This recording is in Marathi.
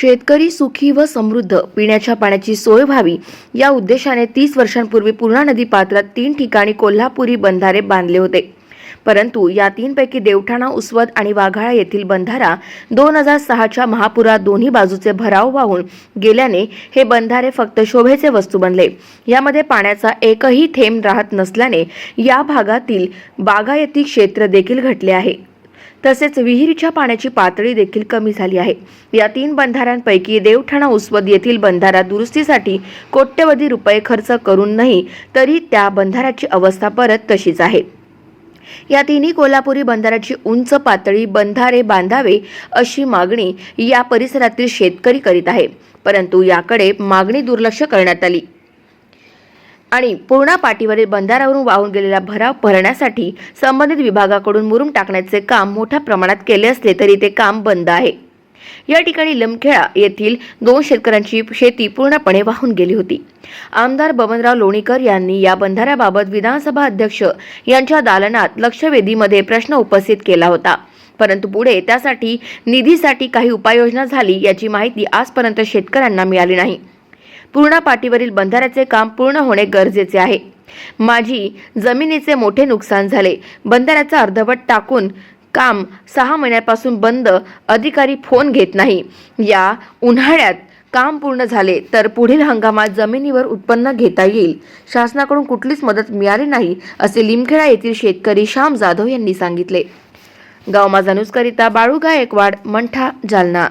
शेतकरी सुखी व समृद्ध पिण्याच्या पाण्याची सोय व्हावी. या उद्देशाने तीस वर्षांपूर्वी पूर्णा नदी पात्रात तीन ठिकाणी कोल्हापुरी बंधारे बांधले होते. परंतु या तीनपैकी देवठाणा उसवत आणि वाघाळा येथील बंधारा दोन हजार सहाच्या महापुरात दोन्ही बाजूचे भराव वाहून गेल्याने हे बंधारे फक्त शोभेचे वस्तू बनले. यामध्ये पाण्याचा एकही थेंब राहत नसल्याने या भागातील बागायती क्षेत्र देखील घटले आहे. तसेच विहिरीच्या पाण्याची पातळी देखील कमी झाली आहे. या तीन बंधाऱ्यांपैकी देवठाणा उसवद येथील बंधारा दुरुस्तीसाठी कोट्यवधी रुपये खर्च करूनही तरी त्या बंधाऱ्याची अवस्था परत तशीच आहे. या तिन्ही कोल्हापुरी बंधाऱ्याची उंच पातळी बंधारे बांधावे अशी मागणी या परिसरातील शेतकरी करीत आहे. परंतु याकडे मागणी दुर्लक्ष करण्यात आली. आणि पूर्णा पाटीवरील बंधाऱ्यावरून वाहून गेलेला भराव भरण्यासाठी संबंधित विभागाकडून मुरुम टाकण्याचे काम मोठ्या प्रमाणात केले असले तरी ते काम बंद आहे. या ठिकाणी लमखेळा येथील दोन शेतकऱ्यांची शेती पूर्णपणे वाहून गेली होती. आमदार बबनराव लोणीकर यांनी या बंधाऱ्याबाबत विधानसभा अध्यक्ष यांच्या दालनात लक्षवेधीमध्ये प्रश्न उपस्थित केला होता. परंतु पुढे त्यासाठी निधीसाठी काही उपाययोजना झाली याची माहिती आजपर्यंत शेतकऱ्यांना मिळाली नाही. पूर्णा पाटीवरील बंधाऱ्याचे काम पूर्ण होणे गरजेचे आहे. माझी जमिनीचे मोठे नुकसान झाले. बंधाऱ्याचा अर्धवट टाकून काम सहा महिन्यापासून बंद अधिकारी फोन घेत नाही. या उन्हाळ्यात काम पूर्ण झाले तर पुढील हंगामात जमिनीवर उत्पन्न घेता येईल. शासनाकडून कुठलीच मदत मिळाली नाही असे लिमखेडा येथील शेतकरी श्याम जाधव यांनी सांगितले. गाव माझा न्यूजकरिता बाळू गायकवाड मंठा जालना.